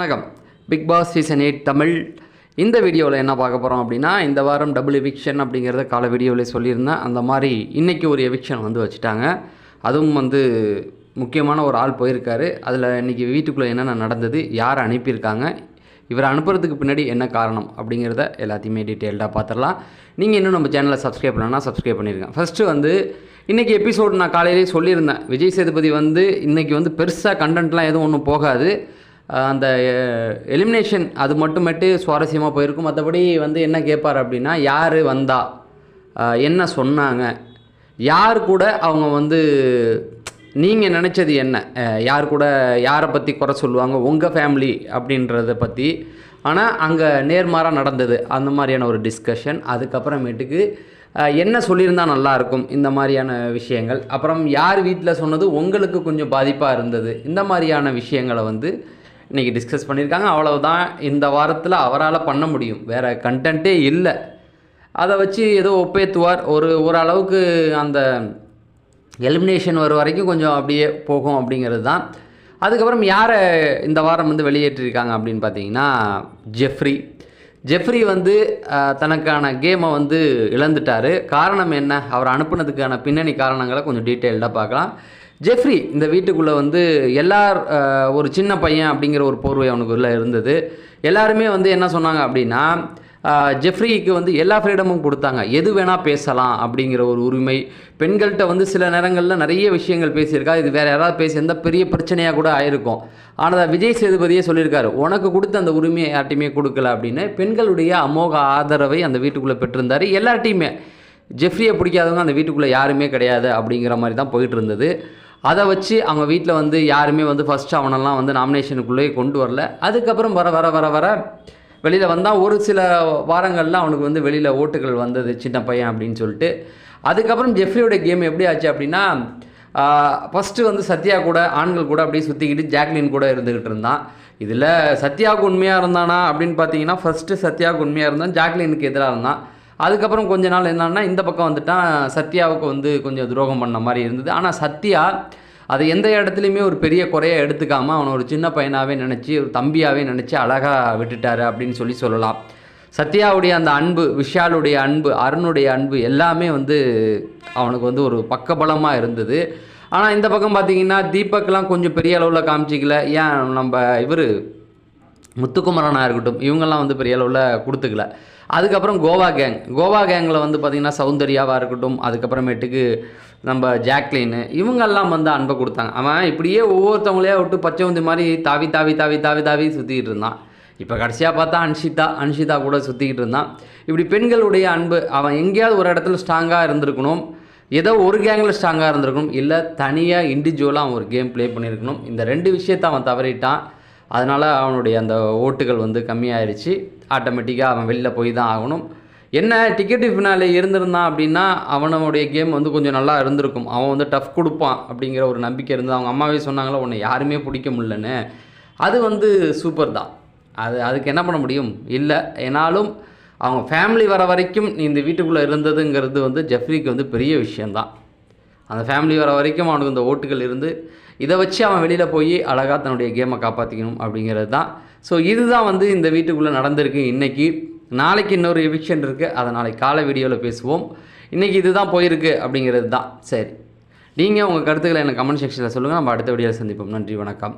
வணக்கம். Big boss season eight Tamil. இந்த வீடியோவில் என்ன பார்க்க போகிறோம் அப்படின்னா இந்த வாரம் டபுள் எவிக்ஷன் அப்படிங்கிறத கால வீடியோவில் சொல்லியிருந்தேன். அந்த மாதிரி இன்றைக்கி ஒரு எவிக்ஷன் வந்து வச்சுட்டாங்க. அதுவும் வந்து முக்கியமான ஒரு ஆள் போயிருக்காரு. அதில் இன்றைக்கி வீட்டுக்குள்ளே என்னென்ன நடந்தது யார் அனுப்பியிருக்காங்க இவரை அனுப்புறதுக்கு பின்னாடி என்ன காரணம் அப்படிங்கிறத எல்லாத்தையுமே டீட்டெயில்டாக பார்த்துடலாம் நீங்கள் இன்னும் நம்ம சேனலை சப்ஸ்கிரைப் பண்ணலன்னா சப்ஸ்கிரைப் பண்ணியிருக்கேன் ஃபஸ்ட்டு வந்து இன்றைக்கி எபிசோடு நான் காலையிலேயே சொல்லியிருந்தேன். விஜய் சேதுபதி வந்து இன்றைக்கி வந்து பெருசாக கண்டென்ட்லாம் எதுவும் ஒன்றும் போகாது. அந்த எலிமினேஷன் அது மட்டுமேட்டு சுவாரஸ்யமாக போயிருக்கும். மற்றபடி வந்து என்ன கேட்பார் அப்படின்னா யார் வந்தா என்ன சொன்னாங்க யார் கூட அவங்க வந்து நீங்கள் நினச்சது என்ன? யார் கூட யாரை பற்றி குறை சொல்லுவாங்க உங்கள் ஃபேமிலி அப்படின்றத பற்றி ஆனால் அங்கே நேர்மாறாக நடந்தது. அந்த மாதிரியான ஒரு டிஸ்கஷன் அதுக்கப்புறமேட்டுக்கு என்ன சொல்லியிருந்தால் நல்லாயிருக்கும் இந்த மாதிரியான விஷயங்கள். அப்புறம் யார் வீட்டில் சொன்னது உங்களுக்கு கொஞ்சம் பாதிப்பாக இருந்தது. இந்த மாதிரியான விஷயங்களை வந்து இன்றைக்கி டிஸ்கஸ் பண்ணியிருக்காங்க. அவ்வளவுதான். இந்த வாரத்தில் அவரால் பண்ண முடியும். வேறு கண்டென்ட்டே இல்லை. அதை வச்சு ஏதோ ஒப்பேத்துவார். ஒரு ஓரளவுக்கு அந்த எலிமினேஷன் வர வரைக்கும் கொஞ்சம் அப்படியே போகும் அப்படிங்கிறது தான் அதுக்கப்புறம் யாரை இந்த வாரம் வந்து வெளியேற்றிருக்காங்க அப்படின்னு பார்த்தீங்கன்னா ஜெஃப்ரி. ஜெஃப்ரி வந்து தனக்கான கேமை வந்து இழந்துட்டார். காரணம் என்ன? அவர் அனுப்புனதுக்கான பின்னணி காரணங்களை கொஞ்சம் டீட்டெயில்டாக பார்க்கலாம். ஜெஃப்ரி இந்த வீட்டுக்குள்ளே வந்து எல்லார் ஒரு சின்ன பையன் அப்படிங்கிற ஒரு போர்வை அவனுக்குள்ளே இருந்தது. எல்லாருமே வந்து என்ன சொன்னாங்க அப்படின்னா ஜெஃப்ரிக்கு வந்து எல்லா ஃப்ரீடமும் கொடுத்தாங்க. எது வேணால் பேசலாம் அப்படிங்கிற ஒரு உரிமை. பெண்கள்கிட்ட வந்து சில நேரங்களில் நிறைய விஷயங்கள் பேசியிருக்கா. இது வேறு யாராவது பேசி எந்த பெரிய பிரச்சனையாக கூட ஆயிருக்கும். ஆனால் விஜய் சேதுபதியே சொல்லியிருக்காரு உனக்கு கொடுத்த அந்த உரிமையை யார்ட்டையுமே கொடுக்கல அப்படின்னு. பெண்களுடைய அமோக ஆதரவை அந்த வீட்டுக்குள்ளே பெற்றிருந்தார் எல்லார்ட்டையுமே ஜெஃப்ரியை பிடிக்காதவங்க அந்த வீட்டுக்குள்ளே யாருமே கிடையாது அப்படிங்கிற மாதிரி தான் போயிட்டு இருந்தது. அதை வச்சு அவங்க வீட்டில் வந்து யாருமே வந்து ஃபஸ்ட்டு அவனெல்லாம் வந்து நாமினேஷனுக்குள்ளேயே கொண்டு வரல. அதுக்கப்புறம் வர வர வர வர வெளியில் வந்தால் ஒரு சில வாரங்களில் அவனுக்கு வந்து வெளியில் ஓட்டுகள் வந்தது சின்ன பையன் அப்படின்னு சொல்லிட்டு. அதுக்கப்புறம் ஜெஃப்ரியோட கேம் எப்படி ஆச்சு அப்படின்னா ஃபஸ்ட்டு வந்து சத்யா கூட ஆண்கள் கூட அப்படியே சுற்றிக்கிட்டு ஜாக்லின் கூட இருந்துக்கிட்டு இருந்தான். இதில் சத்யாவுக்கு உண்மையாக இருந்தானா அப்படின்னு பார்த்தீங்கன்னா ஃபஸ்ட்டு சத்யாவுக்கு உண்மையாக இருந்தான் ஜாக்லினுக்கு எதிராக இருந்தான். அதுக்கப்புறம் கொஞ்ச நாள் என்னன்னா இந்த பக்கம் வந்துட்டான் சத்யாவுக்கு வந்து கொஞ்சம் துரோகம் பண்ண மாதிரி இருந்தது. ஆனால் சத்யா அதை எந்த இடத்துலையுமே ஒரு பெரிய குறையை எடுத்துக்காமல் அவனை ஒரு சின்ன பையனாகவே நினச்சி ஒரு தம்பியாகவே நினச்சி அழகாக விட்டுட்டாரு அப்படின்னு சொல்லி சொல்லலாம். சத்யாவுடைய அந்த அன்பு விஷாலுடைய அன்பு அருணுடைய அன்பு எல்லாமே வந்து அவனுக்கு வந்து ஒரு பக்கபலமாக இருந்தது. ஆனால் இந்த பக்கம் பார்த்தீங்கன்னா தீபக்லாம் கொஞ்சம் பெரிய அளவில் காமிச்சிக்கல. ஏன் நம்ம இவர் முத்துக்குமரனாக இருக்கட்டும் இவங்கெல்லாம் வந்து பெரிய அளவில் கொடுத்துக்கல. அதுக்கப்புறம் கோவா கேங் கோவா கேங்கில் வந்து பார்த்திங்கன்னா சௌந்தர்யாவாக இருக்கட்டும் அதுக்கப்புறமேட்டுக்கு நம்ம ஜாக்லின் இவங்கெல்லாம் வந்து அன்பை கொடுத்தாங்க. அவன் இப்படியே ஒவ்வொருத்தவங்களையா விட்டு பச்சை வந்து மாதிரி தாவி தாவி தாவி தாவி தாவி சுற்றிக்கிட்டு இருந்தான். இப்போ கடைசியாக பார்த்தா அன்ஷிதா அன்ஷிதா கூட சுற்றிக்கிட்டு இருந்தான். இப்படி பெண்களுடைய அன்பு அவன் எங்கேயாவது ஒரு இடத்துல ஸ்ட்ராங்காக இருந்திருக்கணும். ஏதோ ஒரு கேங்கில் ஸ்ட்ராங்காக இருந்திருக்கணும். இல்லை தனியாக இண்டிவிஜுவலாக அவன் ஒரு கேம் ப்ளே பண்ணியிருக்கணும். இந்த ரெண்டு விஷயத்தை அவன் தவறிட்டான். அதனால் அவனுடைய அந்த ஓட்டுகள் வந்து கம்மியாயிருச்சு. ஆட்டோமேட்டிக்காக அவன் வெளில போய் தான் ஆகணும். என்ன டிக்கெட் ஃபினாலே இருந்திருந்தான் அப்படின்னா அவனுடைய கேம் வந்து கொஞ்சம் நல்லா இருந்திருக்கும். அவன் வந்து டஃப் கொடுப்பான் அப்படிங்கிற ஒரு நம்பிக்கை இருந்தது. அவங்க அம்மாவே சொன்னாங்களே உன்னை யாருமே பிடிக்க முடிலன்னு அது வந்து சூப்பர் தான். அது அதுக்கு என்ன பண்ண முடியும்? இல்லை ஏனாலும் அவங்க ஃபேமிலி வர வரைக்கும் நீ இந்த வீட்டுக்குள்ளே இருந்ததுங்கிறது வந்து ஜெஃப்ரிக்கு வந்து பெரிய விஷயந்தான் அந்த ஃபேமிலி வர வரைக்கும் அவனுக்கு இந்த ஓட்டுகள் இருந்து இதை வச்சு அவன் வெளியில் போய் அழகாக தன்னுடைய கேமை காப்பாற்றிக்கணும் அப்படிங்கிறது தான். ஸோ இதுதான் வந்து இந்த வீட்டுக்குள்ளே நடந்திருக்கு. இன்றைக்கி நாளைக்கு இன்னொரு எவிக்ஷன் இருக்குது அதை நாளைக்கு காலை வீடியோவில் பேசுவோம். இன்றைக்கி இதுதான் போயிருக்கு அப்படிங்கிறது தான். சரி. நீங்கள் உங்கள் கருத்துக்களை எனக்கு கமெண்ட் செக்ஷனில் சொல்லுங்கள் நம்ம அடுத்த வீடியோவில் சந்திப்போம். நன்றி வணக்கம்.